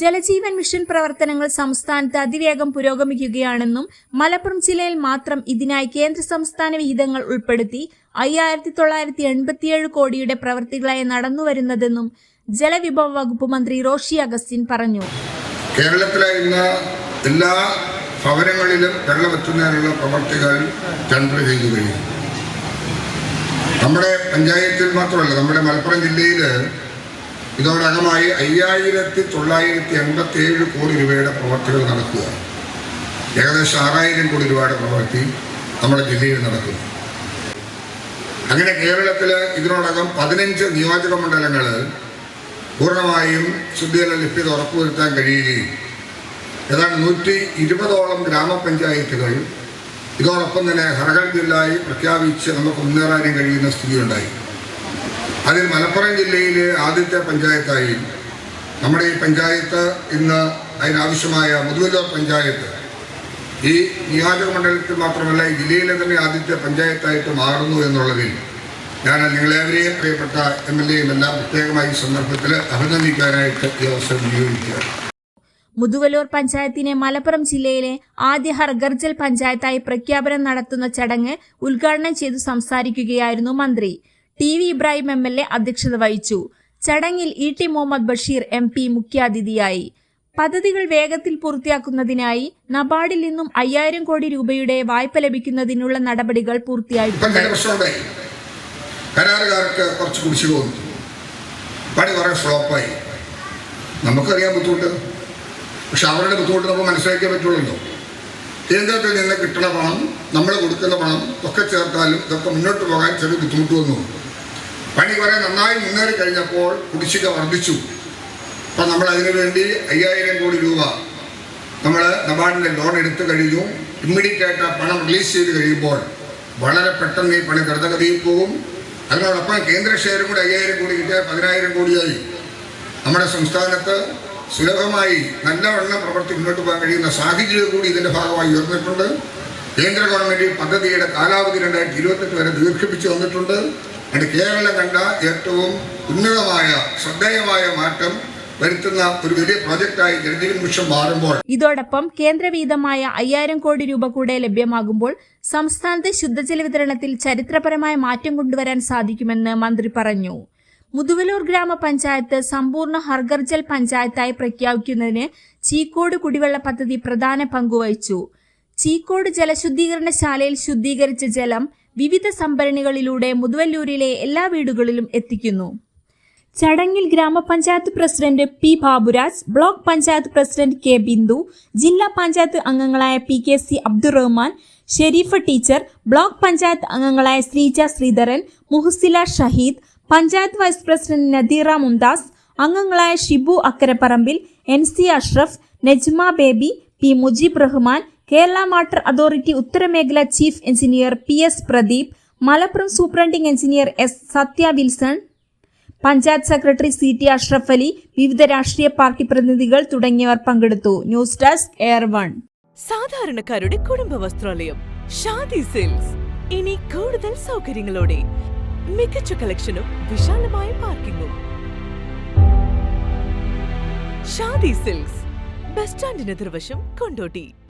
Jal Jeevan mission പ്രവർത്തനങ്ങൾ സംസ്ഥാനത്ത് അതിവേഗം പുരോഗമിക്കുകയാണെന്നും മലപ്പുറം ജില്ലയിൽ മാത്രം ഇതിനായി കേന്ദ്ര സംസ്ഥാന വിഹിതങ്ങൾ ഉൾപ്പെടുത്തി അയ്യായിരത്തി തൊള്ളായിരത്തി എൺപത്തിയേഴ് കോടിയുടെ പ്രവൃത്തികളായി നടന്നുവരുന്നതെന്നും ജലവിഭവ വകുപ്പ് മന്ത്രി റോഷി അഗസ്റ്റിൻ പറഞ്ഞു. കേരളത്തിലെ എല്ലാ ഭവനങ്ങളിലും വെള്ളമെത്തുന്നതിനുള്ള പ്രവർത്തികൾ ടെൻഡർ ചെയ്തു കഴിഞ്ഞു. നമ്മുടെ പഞ്ചായത്തിൽ മാത്രമല്ല നമ്മുടെ മലപ്പുറം ജില്ലയിൽ ഇതോടകമായി അയ്യായിരത്തി തൊള്ളായിരത്തി എൺപത്തി ഏഴ് കോടി രൂപയുടെ പ്രവർത്തികൾ നടക്കുക ഏകദേശം ആറായിരം കോടി രൂപയുടെ പ്രവൃത്തി നമ്മുടെ ജില്ലയിൽ നടക്കുന്നു. അങ്ങനെ കേരളത്തിൽ ഇതിനോടകം പതിനഞ്ച് നിയോജക മണ്ഡലങ്ങൾ പൂർണമായും ശുദ്ധജല ലഭ്യത ഉറപ്പുവരുത്താൻ കഴിയുകയും ഏതാണ്ട് നൂറ്റി ഇരുപതോളം ഗ്രാമപഞ്ചായത്തുകൾ ഇതോടൊപ്പം തന്നെ ഹർഗൾ ജില്ലയായി പ്രഖ്യാപിച്ച് നമുക്ക് മുന്നേറാനും കഴിയുന്ന സ്ഥിതിയുണ്ടായി. അതിൽ മലപ്പുറം ജില്ലയിലെ ആദ്യത്തെ പഞ്ചായത്തായി നമ്മുടെ ഈ പഞ്ചായത്ത് ഇന്ന് അതിനാവശ്യമായ മുതുവല്ലൂർ പഞ്ചായത്ത് ഈ നിയോജക മണ്ഡലത്തിൽ മാത്രമല്ല ഈ ജില്ലയിലെ തന്നെ ആദ്യത്തെ പഞ്ചായത്തായിട്ട് മാറുന്നു എന്നുള്ളതിൽ ഞാൻ നിങ്ങളേവരെയും പ്രിയപ്പെട്ട എം എൽ എയും എല്ലാം പ്രത്യേകമായി ഈ സന്ദർഭത്തിൽ അഭിനന്ദിക്കാനായിട്ട് ഈ അവസരം വിനിയോഗിക്കുകയാണ്. മുതുവലൂർ പഞ്ചായത്തിനെ മലപ്പുറം ജില്ലയിലെ ആദ്യ ഹർഗർജൽ പഞ്ചായത്തായി പ്രഖ്യാപനം നടത്തുന്ന ചടങ്ങ് ഉദ്ഘാടനം ചെയ്തു സംസാരിക്കുകയായിരുന്നു മന്ത്രി. T V Ibrahim M L A അധ്യക്ഷത വഹിച്ചു. ചടങ്ങിൽ E T Muhammad Basheer M P മുഖ്യാതിഥിയായി. പദ്ധതികൾ വേഗത്തിൽ പൂർത്തിയാക്കുന്നതിനായി നബാർഡിൽ നിന്നും അയ്യായിരം കോടി രൂപയുടെ വായ്പ ലഭിക്കുന്നതിനുള്ള നടപടികൾ പൂർത്തിയായി. പൂർത്തിയായിട്ടുണ്ട് കരാറുകാർക്ക് കുറച്ച് കുടിശ്ശിക വന്നു. പണി കുറെ ഫ്ലോപ്പായി. നമുക്കറിയാൻ ബുദ്ധിമുട്ട്. പക്ഷെ അവരുടെ ബുദ്ധിമുട്ട് നമുക്ക് മനസ്സിലാക്കാൻ പറ്റുള്ളൂ കേന്ദ്രത്തിൽ നിന്ന് കിട്ടുന്ന പണം നമ്മൾ കൊടുക്കുന്ന പണം ഒക്കെ ചേർത്താലും ഇതൊക്കെ മുന്നോട്ട് പോകാൻ ചെറിയ ബുദ്ധിമുട്ട് വന്നു. പണി കുറെ നന്നായി മുന്നേറി കഴിഞ്ഞപ്പോൾ കുടിശ്ശിക വർദ്ധിച്ചു. അപ്പം നമ്മൾ അതിനു വേണ്ടി അയ്യായിരം കോടി രൂപ നമ്മൾ നബാർഡിന്റെ ലോൺ എടുത്തു കഴിഞ്ഞു. ഇമ്മീഡിയറ്റ് ആ പണം റിലീസ് ചെയ്ത് കഴിയുമ്പോൾ വളരെ പെട്ടെന്ന് ഈ പണി ദ്രുതഗതിയിൽ പോകും. അതിനോടൊപ്പം കേന്ദ്ര ഷെയറും കൂടി അയ്യായിരം കോടി കിട്ടിയാൽ പതിനായിരം കോടിയായി. നമ്മുടെ സംസ്ഥാനത്ത് സുലഭമായി നല്ലവണ്ണം പ്രവർത്തി മുന്നോട്ട് പോകാൻ കഴിയുന്ന സാഹചര്യം കൂടി ഇതിന്റെ ഭാഗമായി ഉയർന്നിട്ടുണ്ട്. കേന്ദ്ര ഗവൺമെന്റ് പദ്ധതിയുടെ കാലാവധി രണ്ടായിരത്തി ഇരുപത്തെട്ട് വരെ ദീർഘിപ്പിച്ച് വന്നിട്ടുണ്ട് അത് കേരളം കണ്ട ഏറ്റവും ഉന്നതമായ ശ്രദ്ധേയമായ മാറ്റം വരുത്തുന്ന ഒരു വലിയ പ്രോജക്റ്റായി ജലജീവൻ മാറുമ്പോൾ. ഇതോടൊപ്പം കേന്ദ്രവീതമായ അയ്യായിരം കോടി രൂപ കൂടെ ലഭ്യമാകുമ്പോൾ സംസ്ഥാനത്തെ ശുദ്ധജല വിതരണത്തിൽ ചരിത്രപരമായ മാറ്റം കൊണ്ടുവരാൻ സാധിക്കുമെന്ന് മന്ത്രി പറഞ്ഞു. മുതുവലൂർ ഗ്രാമപഞ്ചായത്ത് സമ്പൂർണ ഹർഗർജൽ പഞ്ചായത്തായി പ്രഖ്യാപിക്കുന്നതിന് ചീക്കോട് കുടിവെള്ള പദ്ധതി പ്രധാന പങ്കുവഹിച്ചു. ചീക്കോട് ജലശുദ്ധീകരണശാലയിൽ ശുദ്ധീകരിച്ച ജലം വിവിധ സംഭരണികളിലൂടെ മുതുവല്ലൂരിലെ എല്ലാ വീടുകളിലും എത്തിക്കുന്നു. ചടങ്ങിൽ ഗ്രാമപഞ്ചായത്ത് president P Baburaj block panchayat president K Bindu ജില്ലാ പഞ്ചായത്ത് അംഗങ്ങളായ P K C Abdurahman Sherifa teacher block panchayat അംഗങ്ങളായ ശ്രീജ ശ്രീധരൻ മുഹസില ഷഹീദ് പഞ്ചായത്ത് വൈസ് പ്രസിഡന്റ് നദീറ മുംതാസ് അംഗങ്ങളായ Shibu Akkaraparambil N C Ashraf Najma Baby P Mujeeb Rahman Kerala water authority ഉത്തരമേഖല chief engineer P S Pradeep Malappuram superintending engineer S Sathya Wilson panchayat secretary C T Ashraf Ali വിവിധ രാഷ്ട്രീയ party പ്രതിനിധികൾ തുടങ്ങിയവർ പങ്കെടുത്തു. News desk air one. സാധാരണക്കാരുടെ കുടുംബ വസ്ത്രാലയം Shaadi silks. ഇനി കൂടുതൽ സൗകര്യങ്ങളോടെ മികച്ച കളക്ഷനും വിശാലമായ പാർക്കിങ്ങും. ഷാദി സിൽക്സ് ബസ് സ്റ്റാൻഡിന് എതിർവശം കൊണ്ടോട്ടി.